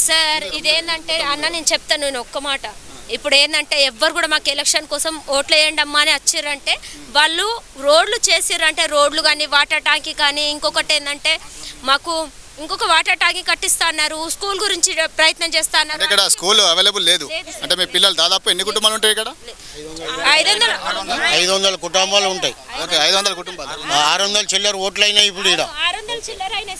Sir ఇదేంటంటే అన్న నేను చెప్తాను నేను ఒక్క మాట. ఇప్పుడు ఏంటంటే ఎవ్వరు కూడా మాకు ఎలక్షన్ కోసం ఓట్లు వేయండి అమ్మా అని వచ్చారంటే వాళ్ళు రోడ్లు చేసారంటే రోడ్లు కానీ వాటర్ ట్యాంక్ కానీ ఇంకొకటి ఏంటంటే మాకు ఇంకొక వాటర్ ట్యాంక్ కట్టిస్తా అన్నారు. స్కూల్ గురించి ప్రయత్నం చేస్తా అన్నారు. ఇక్కడ స్కూల్ అవైలబుల్ లేదు. అంటే మీ పిల్లలు దాదాపు ఎన్ని కుటుంబాలు ఉంటాయి ఇక్కడ? ఐదు వందలు ఐదు వందల కుటుంబాలు ఉంటాయి. ఓకే ఐదు వందల కుటుంబాలు. ఆరు వందల చిల్లర ఓట్లు అయినాయి ఇప్పుడు ఇక్కడ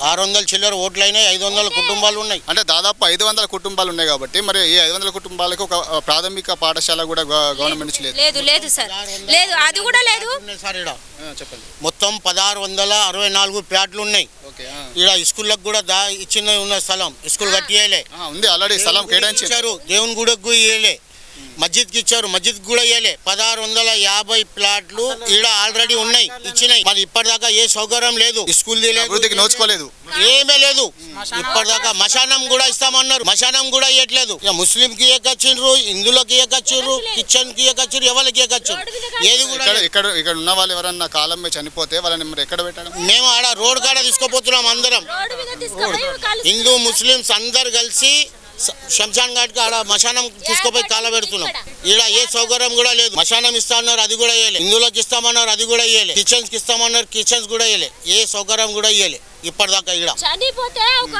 ఆరు వందలు చిల్లర అయినాయి ఐదు వందల కుటుంబాలు ఉన్నాయి. అంటే దాదాపు ఐదు వందల కుటుంబాలు ఉన్నాయి కాబట్టి మరి ఈ ఐదు వందల కుటుంబాలకు ఒక ప్రాథమిక పాఠశాల కూడా గవ- గవర్నమెంట్ నుంచి లేదు. లేదు లేదు సార్. లేదు అది కూడా లేదు. సార్ ఇక్కడ చెప్పండి. మొత్తం పదహారు వందల అరవై నాలుగు ప్లాట్లు ఉన్నాయి. ఇక్కడ స్కూళ్ళకు కూడా దా ఇచ్చిన ఉన్న స్థలం స్కూల్ కట్టియలే ఉంది ఆల్రెడీ స్థలం కేటాయించి ఇచ్చారు దేవుని గుడకు ఇయ్యలే. మస్జిద్కి ఇచ్చారు. మస్జిద్ కూడా ఇయ్యలే. పదహారు వందల యాభై ప్లాట్లు ఈడ ఆల్రెడీ ఉన్నాయి. ఇచ్చినాయి. మరి ఇప్పటిదాకా ఏ సౌకర్యం లేదు. స్కూల్ నోచుకోలేదు. ఏమీ లేదు. ఇప్పటిదాకా మశానం కూడా ఇస్తామన్నారు. మశానం కూడా ఇవ్వట్లేదు ఇక ముస్లిం కి ఏకచ్చిండ్రు హిందువులకి ఏకచ్చిర్రు క్రిస్టియన్కి ఏకచ్చిర్రు ఎవరికి ఏకచ్చిర్రు ఏది కూడా ఇక్కడ. ఇక్కడ ఉన్న వాళ్ళు ఎవరన్నా కాలం చనిపోతే వాళ్ళని మరి ఎక్కడ పెట్టడం? మేము ఆడ రోడ్ కాడ తీసుకుపోతున్నాం అందరం. హిందూ ముస్లిమ్స్ అందరు కలిసి శంషాన్ ఘాట్ కాడ మశానం తీసుకుపోయి కాల పెడుతున్నాం. ఈడ ఏ సౌకర్యం కూడా లేదు. మశానం ఇస్తామన్నారు అది కూడా ఇయ్యలే. హిందువులకు ఇస్తామన్నారు అది కూడా ఇయ్యలే. కిచెన్స్కి ఇస్తామన్నారు కిచెన్స్ కూడా ఇయ్యలే. ఏ సౌకర్యం కూడా ఇయ్యలే. ఇప్పటిదాకా చనిపోతే ఒక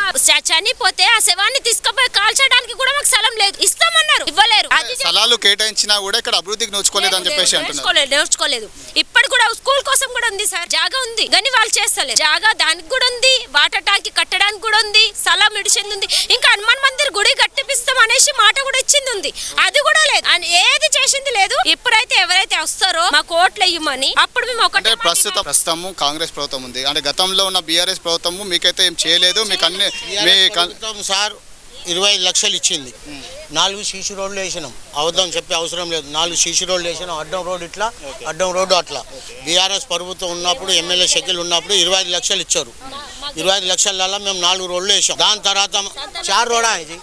చనిపోతే ఆ శవాన్ని తీసుకుపోయి కాల్చడానికి కూడా మాకు స్థలం లేదు. ఇస్తామన్నారు. ఇవ్వలేరు. స్థలాలు కేటాయించినా కూడా ఇక్కడ అభివృద్ధికి నోచుకోలేదు అని చెప్పేసి అంటున్నారు. నేర్చుకోలేదు ఇప్పటి కూడా స్కూల్ కోసం కూడా ఉంది సార్. జాగా ఉంది కానీ వాళ్ళు చేస్తలేదు. జాగా దానికి కూడా ఉంది వాటర్ ట్యాంక్ కట్టడానికి కూడా ఉంది స్థలం ఇడిచింది ఉంది. ఇంకా హనుమాన్ మందిర్ గుడి కట్టిపిస్తాం అనేసి మాట కూడా ఇచ్చింది ఉంది. అది కూడా లేదు. అని ఏది చేసింది లేదు. ఇప్పుడైతే ఎవరైతే వస్తారో మాకు ఓట్లు వేయమని అప్పుడు మేము ఒకటే ప్రస్తుతం ప్రస్తుతము కాంగ్రెస్ ప్రభుత్వం ఉంది. అంటే గతంలో ఉన్న బీఆర్ఎస్ ప్రభుత్వము మీకైతే ఏం చేయలేదు మీకు అన్ని మీ ప్రభుత్వం సార్ ఇరవై ఐదు లక్షలు ఇచ్చింది. నాలుగు సీసీ రోడ్లు వేసినాం. అవద్దాం చెప్పే అవసరం లేదు. నాలుగు సీసీ రోడ్లు వేసినాం. అడ్డం రోడ్ ఇట్లా అడ్డం రోడ్డు అట్లా. బీఆర్ఎస్ ప్రభుత్వం ఉన్నప్పుడు ఎమ్మెల్యే షకిల్ ఉన్నప్పుడు ఇరవై ఐదు లక్షలు ఇచ్చారు. ఇరవై ఐదు లక్షల మేము నాలుగు రోడ్లు వేసాం. దాని తర్వాత చార్ రోడా ఇది?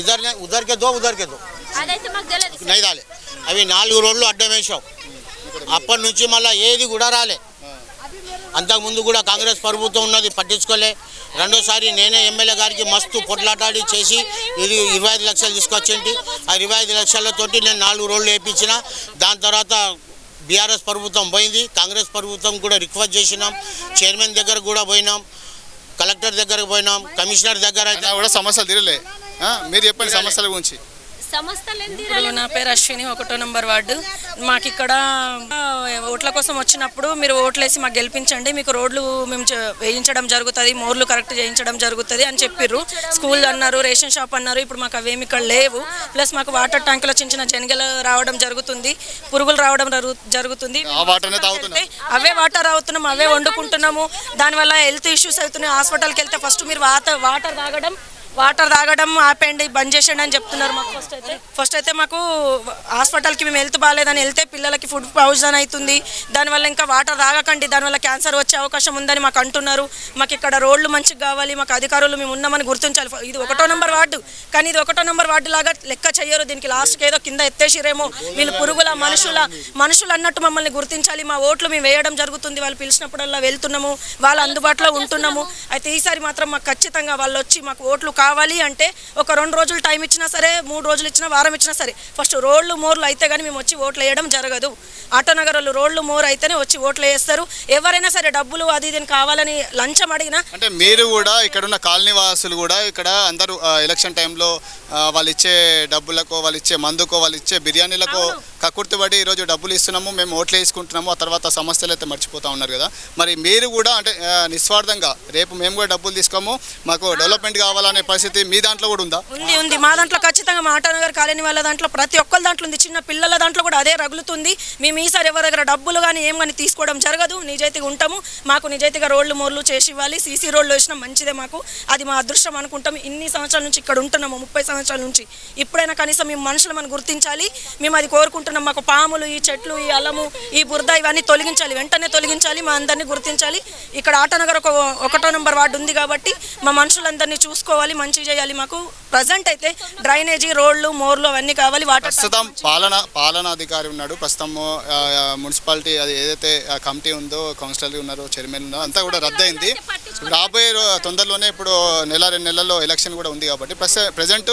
ఇద్దరు ఉదర్కే దో ఉదర్కే దో అదైతే మాకు తెలియదు నైదాలే. అవి నాలుగు రోడ్లు అడ్డం వేసాం. అప్పటి నుంచి మళ్ళీ ఏది కూడా రాలే. అంతకుముందు కూడా కాంగ్రెస్ ప్రభుత్వం ఉన్నది పట్టించుకోలే. రెండోసారి నేనే ఎమ్మెల్యే గారికి మస్తు పొట్లాటాడి చేసి ఇది ఇరవై ఐదు లక్షలు తీసుకొచ్చేంటి. ఆ ఇరవై ఐదు లక్షలతోటి నేను నాలుగు రోడ్లు వేయించిన దాని తర్వాత బీఆర్ఎస్ ప్రభుత్వం పోయింది. కాంగ్రెస్ ప్రభుత్వం కూడా రిక్వెస్ట్ చేసినాం. చైర్మన్ దగ్గర కూడా పోయినాం. కలెక్టర్ దగ్గరకు పోయినాం. కమిషనర్ దగ్గర అయితే కూడా సమస్యలు తీరలే. మీరు చెప్పండి సమస్యల గురించి. ఇప్పుడు నా పేరు అశ్విని ఒకటో నంబర్ వార్డు. మాకు ఇక్కడ ఓట్ల కోసం వచ్చినప్పుడు మీరు ఓట్లేసి మాకు గెలిపించండి మీకు రోడ్లు మేము వేయించడం జరుగుతుంది మోర్లు కరెక్ట్ చేయించడం జరుగుతుంది అని చెప్పిర్రు. స్కూల్ అన్నారు రేషన్ షాప్ అన్నారు ఇప్పుడు మాకు అవేమి ఇక్కడ లేవు. ప్లస్ మాకు వాటర్ ట్యాంకులో చిన్న చిన్న జనగలు రావడం జరుగుతుంది పురుగులు రావడం జరుగు- జరుగుతుంది. అవే వాటర్ అవుతున్నాం అవే వండుకుంటున్నాము. దానివల్ల హెల్త్ ఇష్యూస్ అవుతున్నాయి. హాస్పిటల్కి వెళ్తే ఫస్ట్ మీరు వాటర్ వాటర్ తాగడం వాటర్ తాగడం ఆపేయండి బంద్ చేసేయండి అని చెప్తున్నారు మాకు. ఫస్ట్ అయితే? ఫస్ట్ అయితే మాకు హాస్పిటల్కి మేము హెల్త్ బాగాలేదని వెళ్తే పిల్లలకి ఫుడ్ పాయిజన్ అవుతుంది. దానివల్ల ఇంకా వాటర్ తాగకండి దానివల్ల క్యాన్సర్ వచ్చే అవకాశం ఉందని మాకు అంటున్నారు. మాకు ఇక్కడ రోడ్లు మంచిగా కావాలి మాకు అధికారులు మేము ఉన్నామని గుర్తించాలి. ఇది ఒకటో నంబర్ వార్డు. కానీ ఇది ఒకటో నంబర్ వార్డు లాగా లెక్క చెయ్యరు దీనికి లాస్ట్కి ఏదో కింద ఎత్తేసిరేమో. వీళ్ళు పురుగుల మనుషుల మనుషులు అన్నట్టు మమ్మల్ని గుర్తించాలి. మా ఓట్లు మేము వేయడం జరుగుతుంది. వాళ్ళు పిలిచినప్పుడల్లా వెళ్తున్నాము. వాళ్ళు అందుబాటులో ఉంటున్నాము. అయితే ఈసారి మాత్రం మాకు ఖచ్చితంగా వాళ్ళు వచ్చి మాకు ఓట్లు కావాలి అంటే ఒక రెండు రోజులు టైం ఇచ్చినా సరే మూడు రోజులు ఇచ్చినా వారం ఇచ్చినా సరే ఫస్ట్ రోడ్లు మోర్లు అయితే కానీ మేము వచ్చి ఓట్లు వేయడం జరగదు. ఆటోనగర్ వాళ్ళు రోడ్లు మోర్ అయితేనే వచ్చి ఓట్లు వేస్తారు. ఎవరైనా సరే డబ్బులు అది ఇది కావాలని లంచం అడిగినా అంటే మీరు కూడా ఇక్కడ ఉన్న కాలనీ వాసులు కూడా ఇక్కడ అందరూ ఎలక్షన్ టైంలో వాళ్ళు ఇచ్చే డబ్బులకో వాళ్ళు ఇచ్చే మందుకో వాళ్ళు ఇచ్చే బిర్యానీలకో కక్కుర్తిపడి ఈరోజు డబ్బులు ఇస్తున్నాము మేము ఓట్లు వేసుకుంటున్నాము ఆ తర్వాత సమస్యలు అయితే మర్చిపోతా ఉన్నారు కదా. మరి మీరు కూడా అంటే నిస్వార్థంగా రేపు మేము కూడా డబ్బులు తీసుకోము మాకు డెవలప్మెంట్ కావాలనే పరిస్థితి మీ దాంట్లో కూడా ఉందా? ఉంది ఉంది. మా దాంట్లో ఖచ్చితంగా మా ఆటోనగర్ కాలనీ వాళ్ళ దాంట్లో ప్రతి ఒక్కరి దాంట్లో ఉంది. చిన్న పిల్లల దాంట్లో కూడా అదే రగులుతుంది. మేము ఈసారి ఎవరి దగ్గర డబ్బులు కానీ ఏం కానీ తీసుకోవడం జరగదు. నిజాయితీగా ఉంటాము. మాకు నిజాయితీగా రోడ్లు మోర్లు చేసి ఇవ్వాలి. సీసీ రోడ్లు వేసినా మంచిదే మాకు. అది మా అదృష్టం అనుకుంటాం. ఇన్ని సంవత్సరాల నుంచి ఇక్కడ ఉంటున్నాము. ముప్పై సంవత్సరాల నుంచి. ఇప్పుడైనా కనీసం మేము మనుషులు మనం గుర్తించాలి. మేము అది కోరుకుంటున్నాం. మాకు పాములు ఈ చెట్లు ఈ అలము ఈ బురద ఇవన్నీ తొలగించాలి. వెంటనే తొలగించాలి. మా అందరినీ గుర్తించాలి. ఇక్కడ ఆటోనగర్ ఒక ఒకటో నెంబర్ వార్డు ఉంది కాబట్టి మా మనుషులందరినీ చూసుకోవాలి. మంచి చేయాలి మాకు. ప్రజెంట్ అయితే డ్రైనేజీ రోడ్లు మోర్లు అవన్నీ కావాలి వాటర్ ప్రస్తుతం పాలన పాలనాధికారి ఉన్నాడు. ప్రస్తుతం మున్సిపాలిటీ అది ఏదైతే కమిటీ ఉందో కౌన్సిలర్ ఉన్నారో చైర్మన్ ఉన్నారో అంతా కూడా రద్దయింది. రాబోయే తొందరలోనే ఇప్పుడు నెల రెండు నెలల్లో ఎలక్షన్ కూడా ఉంది కాబట్టి ప్రజెంట్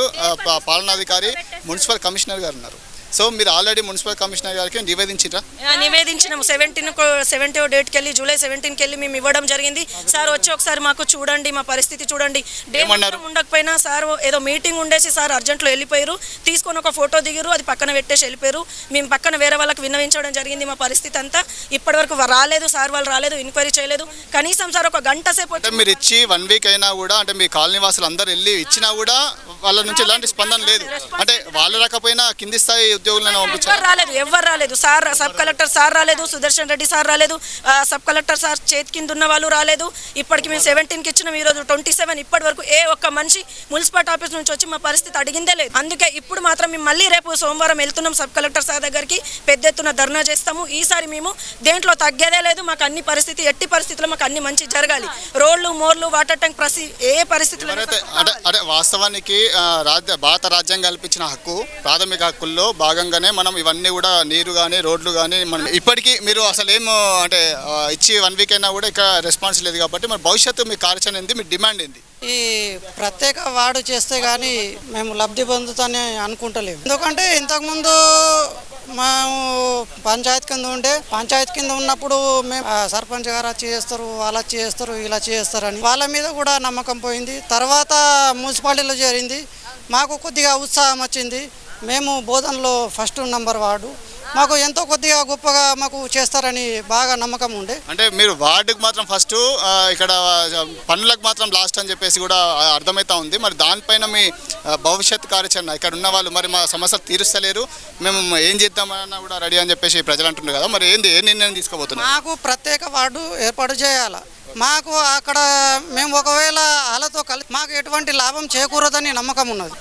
పాలనాధికారి మున్సిపల్ కమిషనర్ గారు ఉన్నారు. సో మీరు ఆల్రెడీ మున్సిపల్ కమిషనర్ గారికి నివేదించారా ఆ, నివేదించినాము సెవెంటీన్ సెవెంటీ డేట్కి వెళ్ళి జూలై సెవెంటీన్కి వెళ్ళి మేము ఇవ్వడం జరిగింది. సార్ వచ్చి ఒకసారి మాకు చూడండి మా పరిస్థితి చూడండి. డే ఏమన్నారు? మొత్తం ఉండకపోయినా సార్ ఏదో మీటింగ్ ఉండేసి సార్ అర్జెంట్లో వెళ్ళిపోయారు. తీసుకొని ఒక ఫోటో దిగిరు అది పక్కన పెట్టేసి వెళ్ళిపోయారు. మేము పక్కన వేరే వాళ్ళకి విన్నవించడం జరిగింది మా పరిస్థితి అంతా. ఇప్పటివరకు రాలేదు సార్ వాళ్ళు రాలేదు ఎంక్వైరీ చేయలేదు. కనీసం సార్ ఒక గంట సేపు మీరు ఇచ్చి వన్ వీక్ అయినా కూడా అంటే మీ కాలనీ వాసులు అందరు వెళ్ళి ఇచ్చినా కూడా వాళ్ళ నుంచి ఎలాంటి స్పందన లేదు. అంటే వాళ్ళు రాకపోయినా కింది స్థాయి ఉద్యోగులను పంపించారు ఎవ్వరు రాలేదు ఎవ్వరు రాలేదు. సార్ సబ్ కలెక్టర్ సార్ రాలేదు సుదర్శన్ రెడ్డి సార్ రాలేదు సబ్ కలెక్టర్ సార్ చేతి కింద ఉన్న వాళ్ళు రాలేదు. ఇప్పటికి మేము సెవెంటీన్కి ఇచ్చినాం ఈరోజు ట్వంటీ సెవెన్ ఇప్పటి వరకు ఏ ఒక్క మనిషి మున్సిపాలిటీ ఆఫీస్ నుంచి వచ్చి మా పరిస్థితి అడిగిందే లేదు. అందుకే ఇప్పుడు మాత్రం మేము మళ్ళీ రేపు సోమవారం వెళ్తున్నాం సబ్ కలెక్టర్ సార్ దగ్గరికి పెద్ద ఎత్తున ధర్నా చేస్తాము. ఈసారి మేము దేంట్లో తగ్గేదే లేదు మాకు అన్ని పరిస్థితి ఎట్టి పరిస్థితుల్లో మాకు అన్ని మంచి జరగాలి. రోడ్లు మోర్లు వాటర్ ట్యాంక్ ప్రతి ఏ పరిస్థితుల్లో ఎవరైతే అంటే వాస్తవానికి రాజ్య భారత రాజ్యాంగం కల్పించిన హక్కు ప్రాథమిక హక్కుల్లో భాగంగానే మనం ఇవన్నీ కూడా నీరు కానీ రోడ్లు కానీ మనం ఇప్పటికీ మీరు అసలు ఏం అంటే ఇచ్చి వన్ వీక్ అయినా కూడా ఇక్కడ రెస్పాన్స్ లేదు కాబట్టి మరి భవిష్యత్తు మీ కార్యాచరణ ఏంది మీ డిమాండ్ ఏంది? ఈ ప్రత్యేక వార్డు చేస్తే కానీ మేము లబ్ధి పొందుతాని అనుకుంటలేము. ఎందుకంటే ఇంతకుముందు మేము పంచాయతీ కింద ఉండే పంచాయతీ కింద ఉన్నప్పుడు మేము సర్పంచ్ గారు వచ్చి చేస్తారు వాళ్ళు వచ్చి చేస్తారు ఇలా చేస్తారు అని వాళ్ళ మీద కూడా నమ్మకం పోయింది. తర్వాత మున్సిపాలిటీలో చేరింది. మాకు కొద్దిగా ఉత్సాహం వచ్చింది. మేము బోధనలో ఫస్ట్ నంబర్ వార్డు. మాకు ఎంతో కొద్దిగా గొప్పగా మాకు చేస్తారని బాగా నమ్మకం ఉండే. అంటే మీరు వార్డుకు మాత్రం ఫస్ట్ ఇక్కడ పనులకు మాత్రం లాస్ట్ అని చెప్పేసి కూడా అర్థమవుతా ఉంది. మరి దానిపైన మీ భవిష్యత్ కార్యాచరణ ఇక్కడ ఉన్న వాళ్ళు మరి మా సమస్యలు తీరుస్తలేరు. మేము ఏం చేద్దామన్నా కూడా రెడీ అని చెప్పేసి ప్రజలు అంటున్నారు కదా. మరి ఏంది ఏ నిర్ణయం తీసుకోబోతున్నారు? మాకు ప్రత్యేక వార్డు ఏర్పాటు చేయాలి. మాకు అక్కడ మేము ఒకవేళ వాళ్ళతో కలిసి మాకు ఎటువంటి లాభం చేకూరదని నమ్మకం ఉన్నది.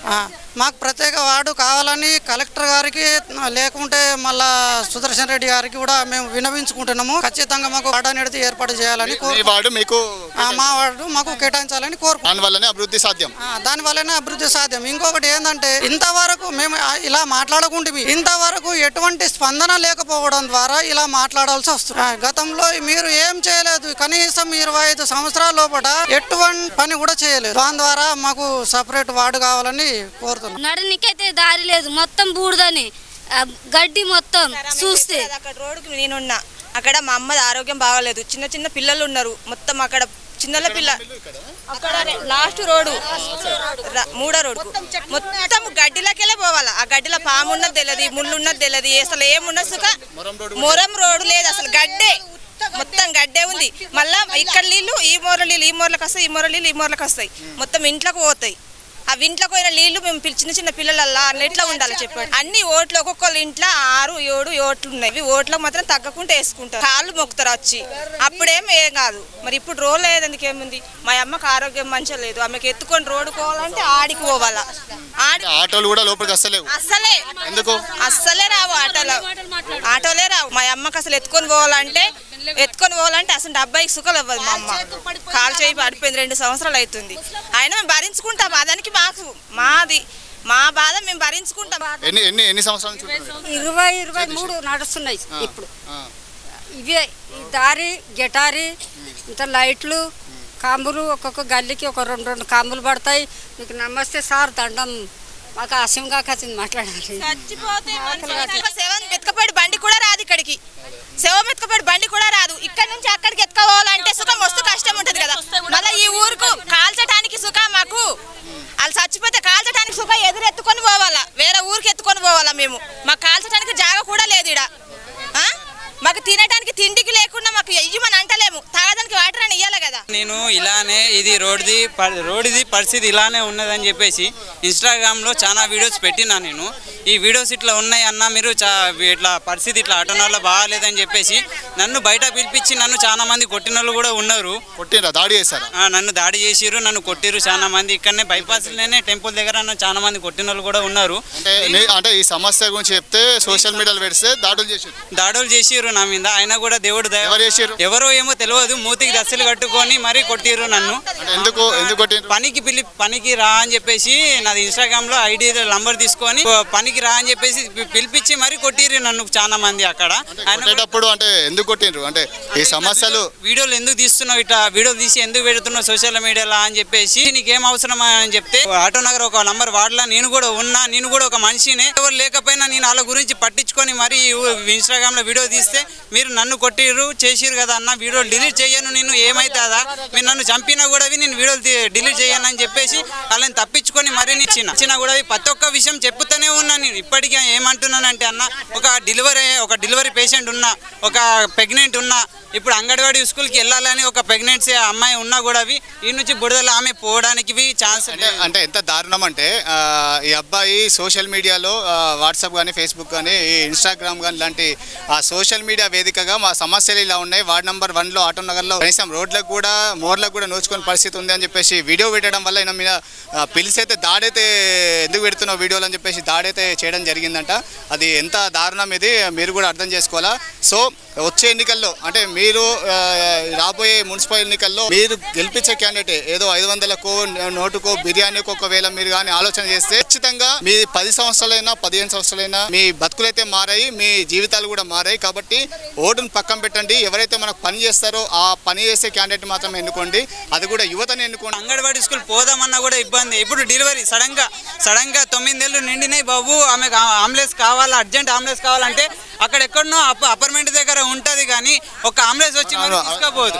మాకు ప్రత్యేక వార్డు కావాలని కలెక్టర్ గారికి లేకుంటే మళ్ళా సుదర్శన్ రెడ్డి గారికి కూడా మేము వినవించుకుంటున్నాము. ఖచ్చితంగా మాకు వార్డు అనేది ఏర్పాటు చేయాలని వార్డు మీకు మా వార్డు మాకు కేటాయించాలని కోరుకుంటున్నాం అభివృద్ధి సాధ్యం. ఆ, దానివల్లనే అభివృద్ధి సాధ్యం. ఇంకొకటి ఏంటంటే ఇంతవరకు మేము ఇలా మాట్లాడకుంటే ఇంతవరకు ఎటువంటి స్పందన లేకపోవడం ద్వారా ఇలా మాట్లాడాల్సి వస్తుంది. గతంలో మీరు ఏం చేయలేదు. కనీసం ఇరవై ఐదు సంవత్సరాల లోపల ఎటువంటి పని కూడా చేయలేదు. దాని ద్వారా మాకు సపరేట్ వార్డు కావాలని కోరుతున్నాం. నడనికైతే దారి లేదు. మొత్తం బూడిదని గడ్డి మొత్తం చూస్తే. అక్కడ రోడ్డుకి నేనున్నా. అక్కడ మా అమ్మది ఆరోగ్యం బాగాలేదు. చిన్న చిన్న పిల్లలు ఉన్నారు మొత్తం అక్కడ చిన్నల పిల్ల. అక్కడ లాస్ట్ రోడ్డు. మూడో రోడ్డు మొత్తం గడ్డిలోకెళ్ళే పోవాలా? ఆ గడ్డిలో పాము ఉన్నది తెలియదు ముళ్ళు ఉన్నది తెలియదు అసలు ఏమున్నది సుఖ మొరం రోడ్డు లేదు. అసలు గడ్డే. మొత్తం గడ్డే ఉంది. మళ్ళా ఇక్కడ నీళ్ళు ఈ మూర నీళ్ళు ఈ మూరలకు వస్తాయి ఈ మూర నీళ్ళు ఈ మూరలకు వస్తాయి. మొత్తం ఇంట్లోకి పోతాయి. ఆ ఇంట్లోకి పోయిన నీళ్ళు మేము చిన్న చిన్న పిల్లలల్లా అన్నిట్లో ఉండాలి చెప్పండి. అన్ని ఓట్లు ఒక్కొక్కళ్ళ ఇంట్లో ఆరు ఏడు ఓట్లు ఉన్నాయి. ఇవి ఓట్లకు మాత్రం తగ్గకుండా వేసుకుంటారు. కాళ్ళు మొక్కుతారు వచ్చి. అప్పుడేం ఏం కాదు. మరి ఇప్పుడు రోడ్ లేదందుకు ఏముంది? మా అమ్మకి ఆరోగ్యం మంచిగా లేదు. ఆమెకి ఎత్తుకొని రోడ్డు పోవాలంటే ఆడికి పోవాలా. ఆడి ఆటోలు కూడా లోపలికి వస్తలేవు. అస్సలే. ఎందుకు? అస్సలే రావు ఆటోలో. ఆటోలే రావు. మా అమ్మకి అసలు ఎత్తుకొని పోవాలంటే ఎత్తుకొని పోవాలంటే అసలు అబ్బాయికి సుఖం ఇవ్వదు మా అమ్మ. కాలు చేయి పడిపోయింది రెండు సంవత్సరాలు అవుతుంది. అయినా మేము భరించుకుంటాం అదానికి మాకు మాది. మా బాధ మేము భరించుకుంటాం. ఎన్ని ఎన్ని ఎన్ని సంవత్సరాల నుంచి ఉంటున్నారు? ఇరవై ఇరవై మూడు నడుస్తున్నాయి ఇప్పుడు. ఇవే ఈ దారి గెటారి ఇంత లైట్లు కాంబులు ఒక్కొక్క గల్లీకి ఒక రెండు రెండు కాంబులు పడతాయి. మీకు నమస్తే సార్ దండం మాకు అసంగా కసింది మాట్లాడాలి. సెవెన్ బండి కూడా రాదు ఇక్కడికి. సెవ మెతకపోయి బండి కూడా రాదు. ఇక్కడ నుంచి అక్కడికి ఎత్తుకోవాలంటే సుఖం మస్తు కష్టం ఉంటది కదా. మళ్ళీ ఈ ఊరుకు కాల్చడానికి సుఖ మాకు. వాళ్ళు చచ్చిపోతే కాల్చడానికి సుఖ ఎదురు ఎత్తుకొని పోవాలా. వేరే ఊరికి ఎత్తుకొని పోవాలా మేము. మాకు కాల్చడానికి జాగ కూడా లేదు ఇడ మాకు తినడానికి తిండికి లేకుండా మాకు ఎయ్యమని అంటలేము తాగడానికి వాటర్ అని ఇయ్యాలి కదా నేను ఇలానే ఇది రోడ్ది రోడ్ది పరిస్థితి ఇలానే ఉన్నదని చెప్పేసి ఇన్స్టాగ్రామ్లో చాలా వీడియోస్ పెట్టినా నేను. ఈ వీడియోస్ ఇట్లా ఉన్నాయి అన్న మీరు చా ఇట్లా పరిస్థితి ఇట్లా ఆటోనాల్లో బాగాలేదని చెప్పేసి నన్ను బయట పిలిపించి నన్ను చాలా మంది కొట్టిన కూడా ఉన్నారు. కొట్టిరా దాడి చేశారా? నన్ను దాడి చేసిర్రు నన్ను కొట్టిర్రు చాలా మంది. ఇక్కడనే బైపాస్లోనే టెంపుల్ దగ్గర నన్ను చాలా మంది కొట్టిన కూడా ఉన్నారు. అంటే ఈ సమస్య గురించి చెప్తే సోషల్ మీడియాలో పెడితే దాడులు చేశారు దాడులు చేసిర్రు నా మీద. అయినా కూడా దేవుడు ఎవరు చేసిర్రు? ఎవరో ఏమో తెలియదు. మూతికి దశలు కట్టుకొని మరీ కొట్టిర్రు నన్ను. ఎందుకు ఎందుకు పనికి పిలి పనికి రా అని చెప్పేసి నాది ఇన్స్టాగ్రామ్లో ఐడి నంబర్ తీసుకొని పనికి రా అని చెప్పేసి పిలిపించి మరీ కొట్టిర్రు నన్ను చాలా మంది అక్కడ. కొట్టేటప్పుడు అంటే ఎందుకు కొట్టిండ్రు అంటే ఈ సమస్యలు వీడియోలు ఎందుకు తీస్తున్నావు ఇట్లా? వీడియోలు తీసి ఎందుకు పెడుతున్నావు సోషల్ మీడియాలో అని చెప్పేసి నీకేం అవసరం అని చెప్తే ఆటో నగర్ ఒక నంబర్ వాడలా నేను కూడా ఉన్నా నేను కూడా ఒక మనిషినే. ఎవరు లేకపోయినా నేను వాళ్ళ గురించి పట్టించుకొని మరి ఇన్స్టాగ్రామ్లో వీడియో తీస్తే మీరు నన్ను కొట్టిర్రు చేసిర్రు కదా అన్న వీడియోలు డిలీట్ చేయను నేను ఏమైతుందా? మీరు నన్ను చంపినా కూడా నేను వీడియోలు డిలీట్ చేయను అని చెప్పేసి వాళ్ళని తప్పించుకొని మరీ ఇచ్చిన. ఇచ్చినా కూడా ప్రతి ఒక్క విషయం చెప్తూనే ఉన్నా నేను. ఇప్పటికీ ఏమంటున్నానంటే అన్న ఒక డెలివరీ ఒక డెలివరీ పేషెంట్ ఉన్నా ఒక ప్రెగ్నెంట్ ఉన్నా ఇప్పుడు అంగన్వాడీ స్కూల్కి వెళ్ళాలని ఒక ప్రెగ్నెన్సీ అమ్మాయి ఉన్నా కూడా అవి ఈ నుంచి బుడదల ఆమె పోవడానికి ఛాన్స్ అంటే అంటే ఎంత దారుణం అంటే ఈ అబ్బాయి సోషల్ మీడియాలో వాట్సాప్ కానీ ఫేస్బుక్ కానీ ఇన్స్టాగ్రామ్ కానీ లాంటి ఆ సోషల్ మీడియా వేదికగా మా సమస్యలు ఇలా ఉన్నాయి. వార్డ్ నెంబర్ వన్లో ఆటో నగర్లో కనీసం రోడ్లకు కూడా మోర్లకు కూడా నోచుకునే పరిస్థితి ఉంది అని చెప్పేసి వీడియో పెట్టడం వల్ల ఈయన మీద పిలిచైతే దాడైతే ఎందుకు పెడుతున్నావు వీడియోలు అని చెప్పేసి దాడైతే చేయడం జరిగిందంట. అది ఎంత దారుణం ఇది మీరు కూడా అర్థం చేసుకోవాలా? సో వచ్చే ఎన్నికల్లో అంటే మీరు రాబోయే మున్సిపల్ ఎన్నికల్లో మీరు గెలిపించే క్యాండిడేట్ ఏదో ఐదు వందలకో నోటుకో బిర్యానీకో ఒకవేళ మీరు కానీ ఆలోచన చేస్తే ఖచ్చితంగా మీ పది సంవత్సరాలైనా పదిహేను సంవత్సరాలైనా మీ బతుకులైతే మారాయి మీ జీవితాలు కూడా మారాయి. కాబట్టి ఓటును పక్కన పెట్టండి. ఎవరైతే మనకు పని చేస్తారో ఆ పని చేసే క్యాండిడేట్ మాత్రమే ఎన్నుకోండి. అది కూడా యువతని ఎన్నుకోండి. అంగన్వాడీ స్కూల్ పోదామన్నా కూడా ఇబ్బంది. ఇప్పుడు డెలివరీ సడన్గా సడన్గా తొమ్మిది నెలలు నిండినాయి బాబు. ఆమెకు అంబులెన్స్ కావాలా? అర్జెంట్ అంబులెన్స్ కావాలంటే అక్కడ ఎక్కడనో అపార్ట్మెంట్ దగ్గర ఉంటది కానీ ఒక అంబులెన్స్ వచ్చి మరి తీసుకుపోదు.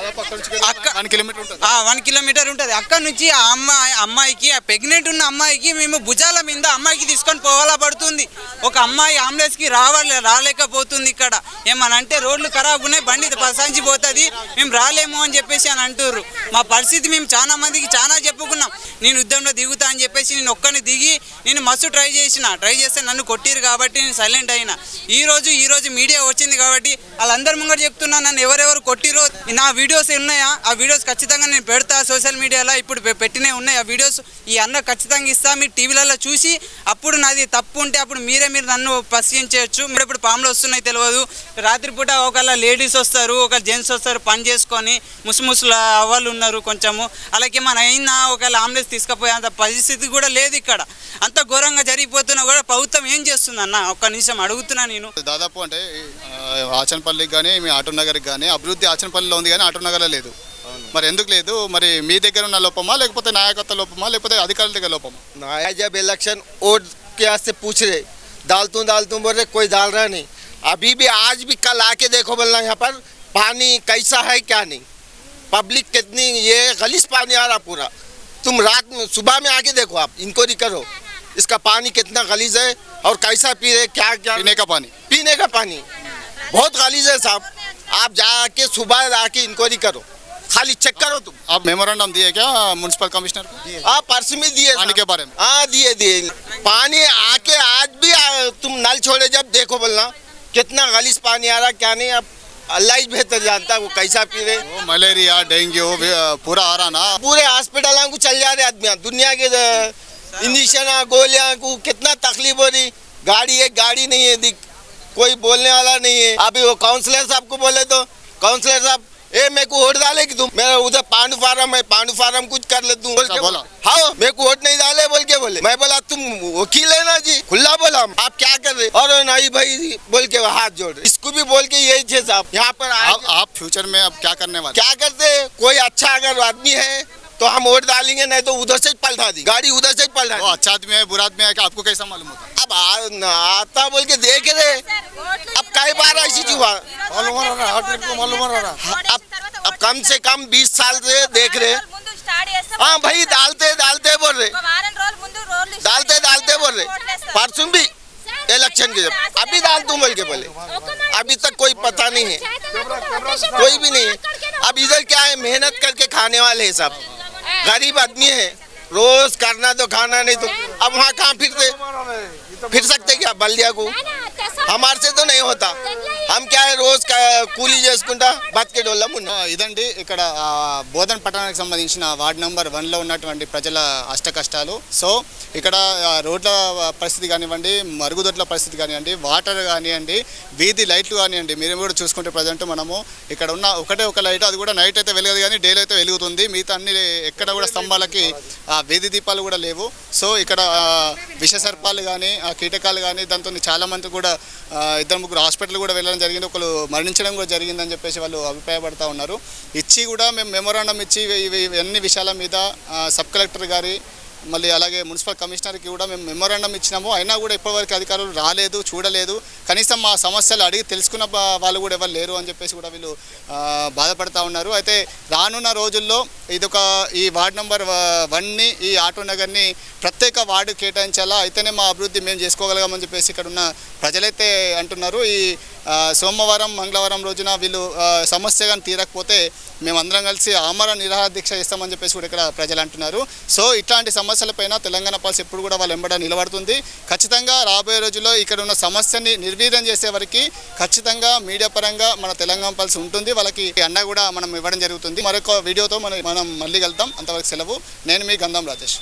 అక్క వన్ కిలోమీటర్ ఉంటుంది. ఆ వన్ కిలోమీటర్ ఉంటుంది. అక్కడ నుంచి ఆ అమ్మాయి అమ్మాయికి ఆ ప్రెగ్నెంట్ ఉన్న అమ్మాయికి మేము భుజాల మీద అమ్మాయికి తీసుకొని పోవాలా పడుతుంది. ఒక అమ్మాయి అంబులెన్స్కి రావాలి రాలేకపోతుంది ఇక్కడ. ఏమని అంటే రోడ్లు ఖరాబ్ ఉన్నాయి బండి పసాంచిపోతుంది మేము రాలేము అని చెప్పేసి అని అంటుర్రు. మా పరిస్థితి మేము చాలా మందికి చాలా చెప్పుకున్నాం. నేను యుద్ధంలో దిగుతా అని చెప్పేసి నేను ఒక్కని దిగి నేను మస్తు ట్రై చేసిన. ట్రై చేస్తే నన్ను కొట్టిరు కాబట్టి నేను సైలెంట్ అయినా. ఈ రోజు ఈ రోజు మీడియా వచ్చింది కాబట్టి వాళ్ళందరి ముంగట చెప్తున్నా నన్ను ఎవరెవరు కొట్టిరో నా వీడియోస్ ఉన్నాయా? ఆ వీడియోస్ ఖచ్చితంగా నేను పెడతా సోషల్ మీడియాలో ఇప్పుడు పెట్టినే పెట్టినవి ఉన్నాయి. ఆ వీడియోస్ ఈ అన్న ఖచ్చితంగా ఇస్తా మీరు టీవీలలో చూసి అప్పుడు నాది తప్పు ఉంటే అప్పుడు మీరే మీరు నన్ను ప్రశ్నించవచ్చు మీరు ఇప్పుడు పాములు వస్తున్నాయి తెలియదు. రాత్రిపూట ఒకళ్ళ లేడీస్ వస్తారు ఒక జెంట్స్ వస్తారు పని చేసుకొని ముసుముసుల అవ్వాలి ఉన్నారు కొంచెము. అలాగే మన అయినా ఒకవేళ అంబులెన్స్ తీసుకుపోయే అంత పరిస్థితి కూడా లేదు ఇక్కడ. అంత ఘోరంగా జరిగిపోతున్నా కూడా ప్రభుత్వం ఏం చేస్తుంది అన్న? ఒక్క నిమిషం అడుగుతున్నా నేను. దాదాపు అంటే ఆచరణ ఆచనపల్లికి కానీ మీ ఆటో నగర్కి కానీ అభివృద్ధి ఆచనపల్లిలో ఉంది కానీ ఆటో నగర్లో లేదు మరి ఎందుకు లేదు మరి మీ దగ్గర ఉన్న లోపమా లేకపోతే నాయకత్వ లోపమా లేకపోతే అధికారుల దగ్గర లోపమా आया जब इलेक्शन वोट के वास्ते पूछ रहे डाल दूं डाल दूं बोल रहे कोई डाल रहा नहीं अभी भी आज भी कल आके देखो बोलना यहाँ पर पानी कैसा है क्या नहीं पब्लिक कितनी ये गलीस पानी आ रहा पूरा तुम रात में सुबह में आके देखो आप इंक्वायरी करो इसका पानी कितना गलीज है और कैसा पी रहे क्या क्या पीने का पानी पीने का पानी बहुत गलीज है साहब। आप जाके सुबह आके इंक्वायरी करो। खाली चेक करो तुम। आप मेमोरेंडम दिए क्या म्यूनसिपल कमिश्नर को? हाँ पर्स में दिए पानी के बारे में? हाँ दिए दिए। पानी आके आज भी आ, तुम नल छोड़े जब देखो बोलना। कितना गलीस पानी आ रहा क्या नहीं अब अल्लाह ही बेहतर जानता है वो कैसा पी रहे। वो मलेरिया डेंगू पूरा आ रहा ना? पूरे हॉस्पिटल को चल जा रहे आदमी। दुनिया के इंजेक्शन गोलियाँ को कितना तकलीफ़ हो रही। गाड़ी एक गाड़ी नहीं है दिख कोई बोलने वाला नहीं है। अभी वो काउंसलर साहब को बोले तो काउंसलर साहब ए मेरे को वोट डाले कि तुम? मेरा उधर पांडु फार्म है पांडु फार्म कुछ कर ले तुम बोल के बोला? हाँ मेरे को वोट नहीं डाले बोल के बोले। मैं बोला तुम वकील है ना जी? खुला बोला आप क्या कर रहे? और नहीं भाई बोल के हाथ जोड़ रहे। इसको भी बोल के यही थे साहब। यहाँ पर आप आप फ्यूचर में अब क्या करने वाले? क्या करते कोई अच्छा अगर आदमी है तो हम वोट डालेंगे नहीं तो उधर से ही पलटा दी। गाड़ी उधर से ही पलटा वो दी अच्छा आदमी है बुरा आदमी है कि आपको कैसा मालूम होता? अब आ, आता बोल के देख रहे अब कई बार ऐसी चीज़ हुआ। अब अब कम से कम बीस साल से देख रहे हाँ भाई डालते डालते बोल रहे। डालते डालते बोल रहे। परसों भी इलेक्शन के जब अभी डाल दूँ बोल के बोले। अभी तक कोई पता नहीं है। कोई भी नहीं है। अब इधर क्या है मेहनत करके खाने वाले हैं सब। गरीब आदमी है। रोज करना तो खाना नहीं तो अब वहाँ कहाँ फिरते फिर सकते क्या बल्दिया को? हमारे से तो नहीं होता। हम क्या है రోజు కూలీ చేసుకుంటా బతికేటోళ్ళం ఉన్నా. ఇదండి ఇక్కడ బోధన పట్టణానికి సంబంధించిన వార్డు నెంబర్ వన్లో ఉన్నటువంటి ప్రజల అష్ట కష్టాలు. సో ఇక్కడ రోడ్ల పరిస్థితి కానివ్వండి మరుగుదొడ్ల పరిస్థితి కానివ్వండి వాటర్ కానివ్వండి వీధి లైట్లు కానివ్వండి మీరు కూడా చూసుకుంటే ప్రజెంట్ మనము ఇక్కడ ఉన్న ఒకటే ఒక లైట్ అది కూడా నైట్ అయితే వెలగదు కానీ డేలో అయితే వెలుగుతుంది. మిగతా అన్ని ఎక్కడ కూడా స్తంభాలకి వీధి దీపాలు కూడా లేవు. సో ఇక్కడ విష సర్పాలు కానీ కీటకాలు కానీ దాంతో చాలామంది కూడా ఇద్దరు ముగ్గురు హాస్పిటల్ కూడా వెళ్ళడం జరిగింది. ఒకరు మరణించడం కూడా జరిగిందని చెప్పేసి వాళ్ళు అభిప్రాయపడతా ఉన్నారు. ఇచ్చి కూడా మేము మెమోరాండం ఇచ్చి ఇవి- అన్ని విషయాల మీద సబ్ కలెక్టర్ గారి మళ్ళీ అలాగే మున్సిపల్ కమిషనర్కి కూడా మేము మెమోరాండం ఇచ్చినాము. అయినా కూడా ఇప్పటివరకు అధికారులు రాలేదు చూడలేదు. కనీసం మా సమస్యలు అడిగి తెలుసుకున్న వాళ్ళు కూడా ఎవరు లేరు అని చెప్పేసి కూడా వీళ్ళు బాధపడతా ఉన్నారు. అయితే రానున్న రోజుల్లో ఇదొక ఈ వార్డ్ నెంబర్ వన్ని ఈ ఆటో నగర్ని ప్రత్యేక వార్డు కేటాయించాలా? అయితేనే మా అభివృద్ధి మేము చేసుకోగలగామని చెప్పేసి ఇక్కడ ఉన్న ప్రజలైతే అంటున్నారు. ఈ సోమవారం మంగళవారం రోజున వీళ్ళు సమస్య కానీ తీరకపోతే మేమందరం కలిసి ఆమర నిరాహార దీక్ష చేస్తామని చెప్పేసి కూడా ఇక్కడ ప్రజలు అంటున్నారు. సో ఇట్లాంటి సమస్యలపైన తెలంగాణ పాలసీ ఎప్పుడు కూడా వాళ్ళు ఎంబడ నిలబడుతుంది. ఖచ్చితంగా రాబోయే రోజుల్లో ఇక్కడ ఉన్న సమస్యని నిర్వీర్యం చేసే వరకు ఖచ్చితంగా మీడియా పరంగా మన తెలంగాణ పాలసీ ఉంటుంది. వాళ్ళకి అండ కూడా మనం ఇవ్వడం జరుగుతుంది. మరొక వీడియోతో మనం మనం మళ్ళీ కలుద్దాం. అంతవరకు సెలవు. నేను మీ గంధం రాజేష్.